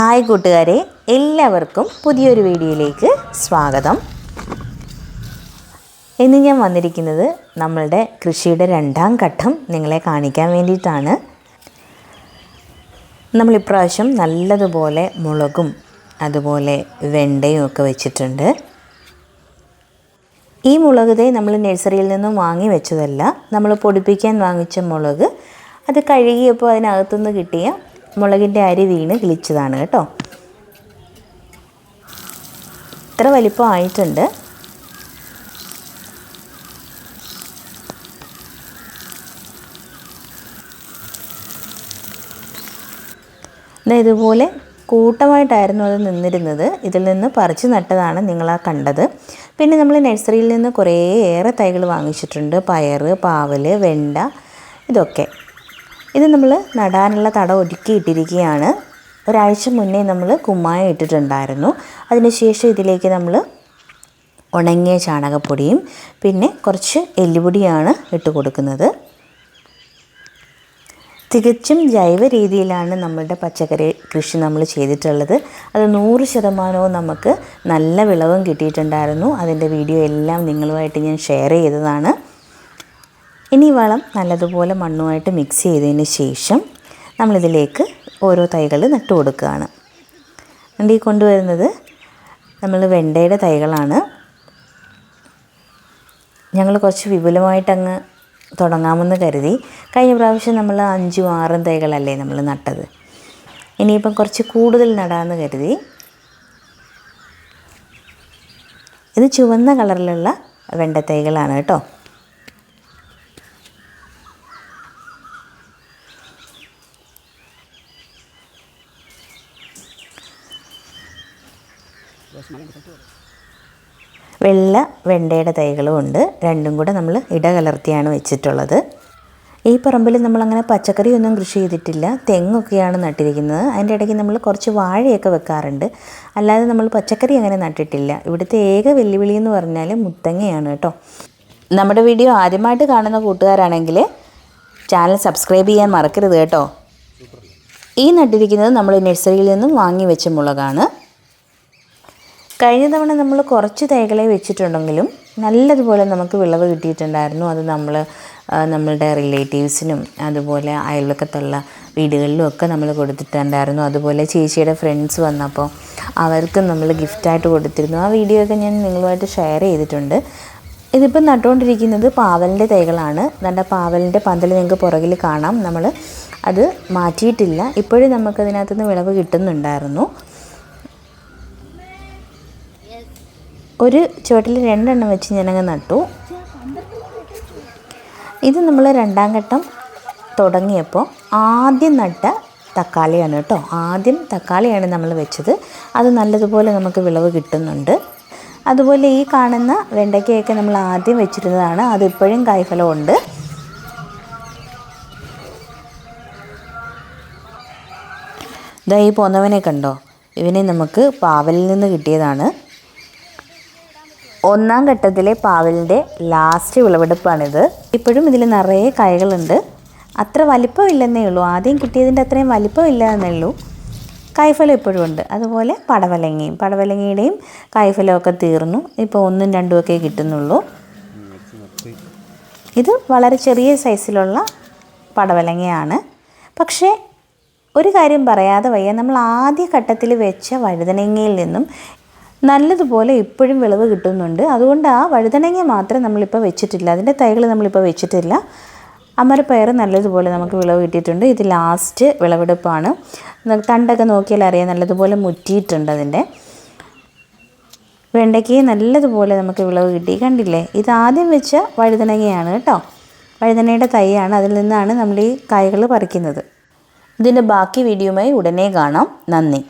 Hi കൂട്ടുകാരെ എല്ലാവർക്കും പുതിയൊരു വീഡിയോയിലേക്ക് സ്വാഗതം. ഇന്ന് ഞാൻ വന്നിരിക്കുന്നത് നമ്മളുടെ കൃഷിയുടെ രണ്ടാം ഘട്ടം നിങ്ങളെ കാണിക്കാൻ വേണ്ടിയിട്ടാണ്. നമ്മൾ ഇപ്രാവശ്യം നല്ലതുപോലെ മുളകും അതുപോലെ വെണ്ടയും ഒക്കെ വെച്ചിട്ടുണ്ട്. ഈ മുളക് നമ്മൾ നഴ്സറിയിൽ നിന്നും വാങ്ങി വെച്ചതല്ല. നമ്മൾ പൊടിപ്പിക്കാൻ വാങ്ങിച്ച മുളക് അത് കഴുകിയപ്പോൾ അതിനകത്തുനിന്ന് കിട്ടിയ മുളകിന്റെ അരി വീണ് കിളിച്ചതാണ് കേട്ടോ. ഇത്ര വലിപ്പം ആയിട്ടുണ്ട് ഇതുപോലെ കൂട്ടമായിട്ടായിരുന്നു അത് നിന്നിരുന്നത്. ഇതിൽ നിന്ന് പറിച്ചു നട്ടതാണ് നിങ്ങളാ കണ്ടത്. പിന്നെ നമ്മൾ നഴ്സറിയിൽ നിന്ന് കുറേ ഏറെ തൈകൾ വാങ്ങിച്ചിട്ടുണ്ട്. പയർ പാവൽ വെണ്ട ഇതൊക്കെ. ഇത് നമ്മൾ നടാനുള്ള തട ഒരുക്കി ഇട്ടിരിക്കുകയാണ്. ഒരാഴ്ച മുന്നേ നമ്മൾ കുമ്മായം ഇട്ടിട്ടുണ്ടായിരുന്നു. അതിനുശേഷം ഇതിലേക്ക് നമ്മൾ ഉണങ്ങിയ ചാണകപ്പൊടിയും പിന്നെ കുറച്ച് എല്ലുപൊടിയാണ് ഇട്ട് കൊടുക്കുന്നത്. തികച്ചും ജൈവ രീതിയിലാണ് നമ്മളുടെ പച്ചക്കറി കൃഷി നമ്മൾ ചെയ്തിട്ടുള്ളത്. അത് നൂറ് ശതമാനവും നമുക്ക് നല്ല വിളവും കിട്ടിയിട്ടുണ്ടായിരുന്നു. അതിന്റെ വീഡിയോ എല്ലാം നിങ്ങളുമായിട്ട് ഞാൻ ഷെയർ ചെയ്തതാണ്. ഇനി വളം നല്ലതുപോലെ മണ്ണുമായിട്ട് മിക്സ് ചെയ്തതിന് ശേഷം നമ്മളിതിലേക്ക് ഓരോ തൈകൾ നട്ടു കൊടുക്കുകയാണ്. ഈ കൊണ്ടുവരുന്നത് നമ്മൾ വെണ്ടയുടെ തൈകളാണ്. ഞങ്ങൾ കുറച്ച് വിപുലമായിട്ടങ്ങ് തുടങ്ങാമെന്ന് കരുതി. കഴിഞ്ഞ പ്രാവശ്യം നമ്മൾ അഞ്ചും ആറും തൈകളല്ലേ നമ്മൾ നട്ടത്. ഇനിയിപ്പം കുറച്ച് കൂടുതൽ നടാമെന്ന് കരുതി. ഇത് ചുവന്ന കളറിലുള്ള വെണ്ട തൈകളാണ് കേട്ടോ. വെള്ള വെണ്ടയുടെ തൈകളും ഉണ്ട്. രണ്ടും കൂടെ നമ്മൾ ഇടകലർത്തിയാണ് വെച്ചിട്ടുള്ളത്. ഈ പറമ്പിൽ നമ്മളങ്ങനെ പച്ചക്കറിയൊന്നും കൃഷി ചെയ്തിട്ടില്ല. തെങ്ങൊക്കെയാണ് നട്ടിരിക്കുന്നത്. അതിന്റെ ഇടയ്ക്ക് നമ്മൾ കുറച്ച് വാഴയൊക്കെ വെക്കാറുണ്ട്. അല്ലാതെ നമ്മൾ പച്ചക്കറി അങ്ങനെ നട്ടിട്ടില്ല. ഇവിടുത്തെ ഏക വെല്ലുവിളി എന്ന് പറഞ്ഞാൽ മുത്തങ്ങയാണ് കേട്ടോ. നമ്മുടെ വീഡിയോ ആദ്യമായിട്ട് കാണുന്ന കൂട്ടുകാരാണെങ്കിൽ ചാനൽ സബ്സ്ക്രൈബ് ചെയ്യാൻ മറക്കരുത് കേട്ടോ. ഈ നട്ടിരിക്കുന്നത് നമ്മൾ നഴ്സറിയിൽ നിന്നും വാങ്ങി വെച്ച മുളകാണ്. കഴിഞ്ഞ തവണ നമ്മൾ കുറച്ച് തൈകളെ വെച്ചിട്ടുണ്ടെങ്കിലും നല്ലതുപോലെ നമുക്ക് വിളവ് കിട്ടിയിട്ടുണ്ടായിരുന്നു. അത് നമ്മൾ നമ്മളുടെ റിലേറ്റീവ്സിനും അതുപോലെ അയൽവക്കത്തുള്ള വീടുകളിലും ഒക്കെ നമ്മൾ കൊടുത്തിട്ടുണ്ടായിരുന്നു. അതുപോലെ ചേച്ചിയുടെ ഫ്രണ്ട്സ് വന്നപ്പോൾ അവർക്കും നമ്മൾ ഗിഫ്റ്റായിട്ട് കൊടുത്തിരുന്നു. ആ വീഡിയോ ഒക്കെ ഞാൻ നിങ്ങളുമായിട്ട് ഷെയർ ചെയ്തിട്ടുണ്ട്. ഇതിപ്പോൾ നട്ടുകൊണ്ടിരിക്കുന്നത് പാവലിന്റെ തൈകളാണ്. നല്ല പാവലിന്റെ പന്തൽ നിങ്ങൾക്ക് പുറകിൽ കാണാം. നമ്മൾ അത് മാറ്റിയിട്ടില്ല. ഇപ്പോഴും നമുക്കതിനകത്തുനിന്ന് വിളവ് കിട്ടുന്നുണ്ടായിരുന്നു. ഒരു ചുവട്ടിൽ രണ്ടെണ്ണം വെച്ച് ഞാനങ്ങ് നട്ടു. ഇത് നമ്മൾ രണ്ടാം ഘട്ടം തുടങ്ങിയപ്പോൾ ആദ്യം നട്ട തക്കാളിയാണ് കേട്ടോ. ആദ്യം തക്കാളിയാണ് നമ്മൾ വെച്ചത്. അത് നല്ലതുപോലെ നമുക്ക് വിളവ് കിട്ടുന്നുണ്ട്. അതുപോലെ ഈ കാണുന്ന വെണ്ടയ്ക്കയൊക്കെ നമ്മൾ ആദ്യം വെച്ചിരുന്നതാണ്. അതിപ്പോഴും കായ്ഫലമുണ്ട്. ഇതാ ഈ പോന്നവനെ കണ്ടോ? ഇവനെ നമുക്ക് പാവലിൽ നിന്ന് കിട്ടിയതാണ്. ഒന്നാം ഘട്ടത്തിലെ പാവലിന്റെ ലാസ്റ്റ് വിളവെടുപ്പാണിത്. ഇപ്പോഴും ഇതിൽ നിറയെ കായകളുണ്ട്. അത്ര വലിപ്പമില്ലെന്നേ ഉള്ളൂ. ആദ്യം കിട്ടിയതിന്റെ അത്രയും വലിപ്പമില്ല എന്നേ ഉള്ളൂ. കായ്ഫലം ഇപ്പോഴും ഉണ്ട്. അതുപോലെ പടവലങ്ങയും പടവലങ്ങയുടെയും കായ്ഫലമൊക്കെ തീർന്നു. ഇപ്പോൾ ഒന്നും രണ്ടും ഒക്കെ കിട്ടുന്നുള്ളൂ. ഇത് വളരെ ചെറിയ സൈസിലുള്ള പടവലങ്ങയാണ്. പക്ഷേ ഒരു കാര്യം പറയാതെ വയ്യ. നമ്മൾ ആദ്യ ഘട്ടത്തിൽ വെച്ച വഴുതനങ്ങയിൽ നിന്നും നല്ലതുപോലെ ഇപ്പോഴും വിളവ് കിട്ടുന്നുണ്ട്. അതുകൊണ്ട് ആ വഴുതനങ്ങ മാത്രം നമ്മളിപ്പോൾ വെച്ചിട്ടില്ല. അതിന്റെ തൈകൾ നമ്മളിപ്പോൾ വെച്ചിട്ടില്ല. അമരപ്പയർ നല്ലതുപോലെ നമുക്ക് വിളവ് കിട്ടിയിട്ടുണ്ട്. ഇത് ലാസ്റ്റ് വിളവെടുപ്പാണ്. തണ്ടൊക്കെ നോക്കിയാൽ അറിയാം നല്ലതുപോലെ മുറ്റിയിട്ടുണ്ട് അതിന്റെ. വെണ്ടയ്ക്ക് നല്ലതുപോലെ നമുക്ക് വിളവ് കിട്ടി. കണ്ടില്ലേ? ഇത് ആദ്യം വെച്ച വഴുതനങ്ങയാണ് കേട്ടോ. വഴുതനയുടെ തൈയാണ്. അതിൽ നിന്നാണ് നമ്മൾ ഈ കായകൾ പറിക്കുന്നത്. ഇതിന്റെ ബാക്കി വീഡിയോയുമായി ഉടനെ കാണാം. നന്ദി.